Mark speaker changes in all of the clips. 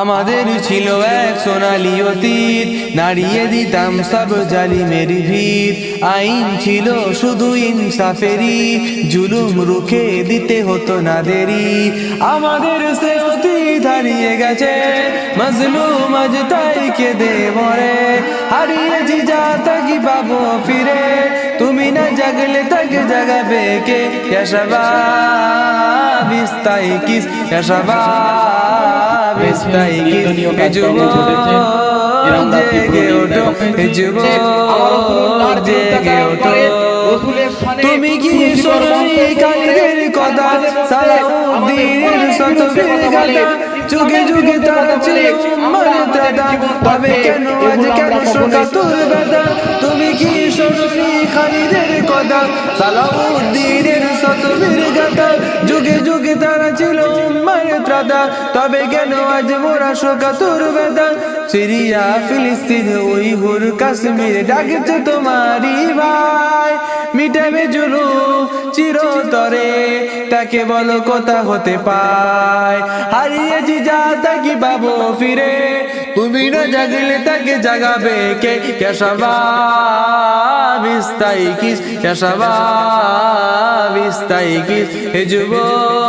Speaker 1: আমাদের ছিল এক সোনালি অতীত। নাড়িয়ে দিতাম সব জালিমের ভিত। আইন ছিল শুধু ইনসাফেরি জুলুম রুখে দিতে হতো না দেরি আমাদের সে অতীত হারিয়ে গেছে। মজলুম আজ তাই কেঁদে মরে। হারিয়েছি যা তাকি পাবো ফিরে। তুমি না জাগলে তাকে জাগাবে কে? শাবাব ইস্তাই কিস শাবাব ইস্তাই কিস এ যুবক জেগে ওঠো যুবক জেগে ওঠো। তুমি কি কালের কথা সালাউদ্দিনের শতবীর গাথা যুগে যুগে তারা ছিল উম্মার দাদা তবে কেন শোকা তোর তুমি কি শোনি খালিদের কথা? সালাউদ্দিনের শতবীর গাথা যুগে যুগে তারা তবে কেন আজ মোরা বেদা? সিরিয়া, ফিলিস্তিন ওই হুর কাশ্মীর, ডাকছে তোমারই ভাই। মিটাবে জুলু চিরতরে, তাকে বলো কথা হতে পায়। হারিয়েছি যা তাকে পাবো ফিরে? তুমি না জাগলে তাকে জাগাবে কে? কেশবা বিস্তাই কিস কেশবা বিস্তাই কিস। হে যুবক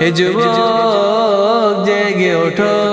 Speaker 1: হে যুবক জেগে ওঠো।